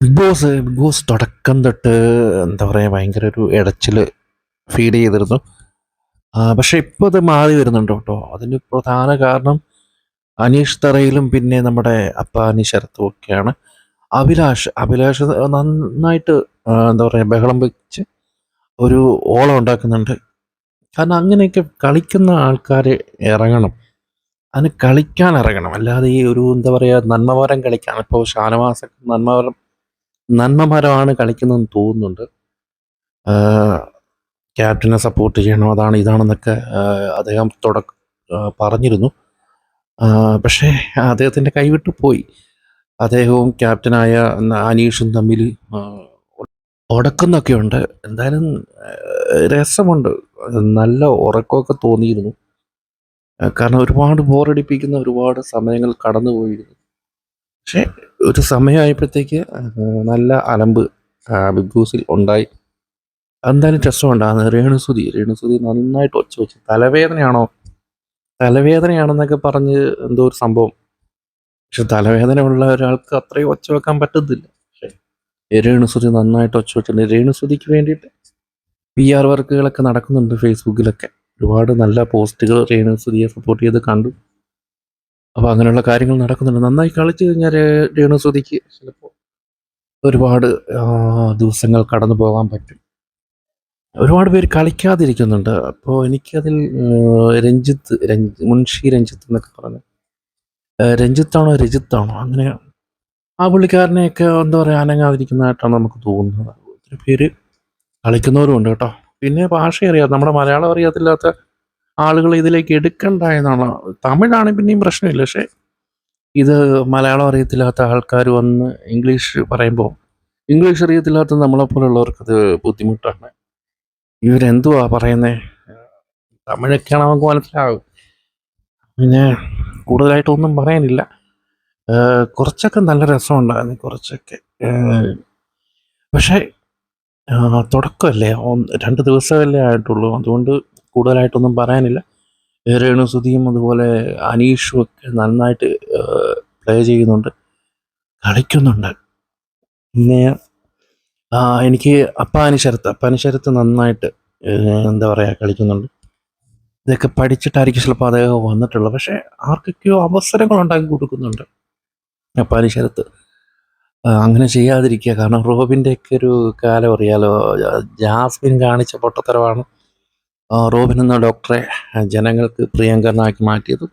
Big boss big boss തുടക്കം തൊട്ട് എന്താ പറയുക ഭയങ്കര ഒരു ഇടച്ചിൽ ഫീഡ് ചെയ്തിരുന്നു. പക്ഷേ ഇപ്പോൾ അത് മാറി വരുന്നുണ്ട് കേട്ടോ. അതിന് പ്രധാന കാരണം അനീഷ് തറയിലും പിന്നെ നമ്മുടെ അപ്പാനി ശരത്തും ഒക്കെയാണ്. അഭിലാഷ് അഭിലാഷ് നന്നായിട്ട് എന്താ പറയുക ബഹളം വെച്ച് ഒരു ഓളം ഉണ്ടാക്കുന്നുണ്ട്. കാരണം അങ്ങനെയൊക്കെ കളിക്കുന്ന ആൾക്കാർ ഇറങ്ങണം. അതിന് കളിക്കാൻ ഇറങ്ങണം. അല്ലാതെ ഈ ഒരു എന്താ പറയുക നന്മവരം കളിക്കാൻ. ഇപ്പോൾ ഷാനവാസൊക്കെ നന്മമരം നന്മമരമാണ് കളിക്കുന്നതെന്ന് തോന്നുന്നുണ്ട്. ക്യാപ്റ്റനെ സപ്പോർട്ട് ചെയ്യണം അതാണ് ഇതാണെന്നൊക്കെ അദ്ദേഹം തുടക്ക പറഞ്ഞിരുന്നു. പക്ഷേ അദ്ദേഹത്തിന്റെ കൈവിട്ട് പോയി. അദ്ദേഹവും ക്യാപ്റ്റനായ അനീഷും തമ്മിൽ ഉടക്കുന്നൊക്കെയുണ്ട് എന്തായാലും രസമുണ്ട്. നല്ല ഉറക്കമൊക്കെ തോന്നിയിരുന്നു. കാരണം ഒരുപാട് ബോറടിപ്പിക്കുന്ന ഒരുപാട് സമയങ്ങൾ കടന്നു പോയിരുന്നു പക്ഷേ ഒരു സമയമായപ്പോഴത്തേക്ക് നല്ല അലമ്പ് ബിഗ് ബോസിൽ ഉണ്ടായി. എന്തായാലും രസമുണ്ടാകുന്നത് രേണുസുതി രേണുസുതി നന്നായിട്ട് ഒച്ച വെച്ച്. തലവേദനയാണോ? തലവേദനയാണെന്നൊക്കെ പറഞ്ഞ് എന്തോ ഒരു സംഭവം. പക്ഷെ തലവേദന ഉള്ള ഒരാൾക്ക് അത്രയും ഒച്ച വെക്കാൻ പറ്റത്തില്ല. പക്ഷേ രേണുസുതി നന്നായിട്ട് ഒച്ച വെച്ചിട്ടുണ്ട്. രേണുസുതിക്ക് വേണ്ടിയിട്ട് പി ആർ വർക്കുകളൊക്കെ നടക്കുന്നുണ്ട് ഫേസ്ബുക്കിലൊക്കെ. ഒരുപാട് നല്ല പോസ്റ്റുകൾ രേണുസുതിയെ സപ്പോർട്ട് ചെയ്ത് കണ്ടു. അപ്പോൾ അങ്ങനെയുള്ള കാര്യങ്ങൾ നടക്കുന്നുണ്ട്. നന്നായി കളിച്ചു കഴിഞ്ഞാൽ രേണു രേണുസുതിക്ക് ചിലപ്പോൾ ഒരുപാട് ദിവസങ്ങൾ കടന്നു പോകാൻ പറ്റും. ഒരുപാട് പേര് കളിക്കാതിരിക്കുന്നുണ്ട്. അപ്പോൾ എനിക്കതിൽ രഞ്ജിത്ത് രഞ്ജി മുൻഷി രഞ്ജിത്ത് എന്നൊക്കെ പറഞ്ഞ് രഞ്ജിത്താണോ രജിത്താണോ? അങ്ങനെ ആ പുള്ളിക്കാരനെയൊക്കെ എന്താ പറയുക അനങ്ങാതിരിക്കുന്നതായിട്ടാണ് നമുക്ക് തോന്നുന്നത്. ഒത്തിരി പേര് കളിക്കുന്നവരും ഉണ്ട് കേട്ടോ. പിന്നെ ഭാഷ അറിയാത്ത നമ്മുടെ മലയാളം അറിയാത്തില്ലാത്ത ആളുകൾ ഇതിലേക്ക് എടുക്കണ്ട എന്നാണ്. തമിഴാണെങ്കിൽ പിന്നെയും പ്രശ്നമില്ല. പക്ഷേ ഇത് മലയാളം അറിയത്തില്ലാത്ത ആൾക്കാർ വന്ന് ഇംഗ്ലീഷ് പറയുമ്പോൾ ഇംഗ്ലീഷ് അറിയത്തില്ലാത്ത ഇത് ബുദ്ധിമുട്ടാണ്. ഇവരെന്തുവാ പറയുന്നത് തമിഴൊക്കെയാണ് നമുക്ക് മനസ്സിലാവും പിന്നെ കൂടുതലായിട്ടൊന്നും പറയാനില്ല. കുറച്ചൊക്കെ നല്ല രസമുണ്ടായിരുന്നു കുറച്ചൊക്കെ. പക്ഷേ തുടക്കമല്ലേ? രണ്ട് ദിവസമല്ലേ ആയിട്ടുള്ളൂ. അതുകൊണ്ട് കൂടുതലായിട്ടൊന്നും പറയാനില്ല. രേണുസുതിയും അതുപോലെ അനീഷും ഒക്കെ നന്നായിട്ട് പ്ലേ ചെയ്യുന്നുണ്ട്. കളിക്കുന്നുണ്ട്. പിന്നെ എനിക്ക് അപ്പാനി ശരത്ത് അപ്പാനി ശരത്ത് നന്നായിട്ട് എന്താ പറയുക കളിക്കുന്നുണ്ട്. ഇതൊക്കെ പഠിച്ചിട്ടായിരിക്കും ചിലപ്പോൾ അദ്ദേഹം വന്നിട്ടുള്ളത്. പക്ഷേ ആർക്കൊക്കെയോ അവസരങ്ങൾ ഉണ്ടാക്കി കൊടുക്കുന്നുണ്ട് അപ്പാനി ശരത്ത്. അങ്ങനെ ചെയ്യാതിരിക്കുക. കാരണം റോബിന്റെയൊക്കെ ഒരു കാലം അറിയാലോ ജാസ്മിൻ കാണിച്ച പൊട്ടത്തരമാണ്. റോബിൻ എന്ന ഡോക്ടറെ ജനങ്ങൾക്ക് പ്രിയങ്കരനാക്കി മാറ്റിയത്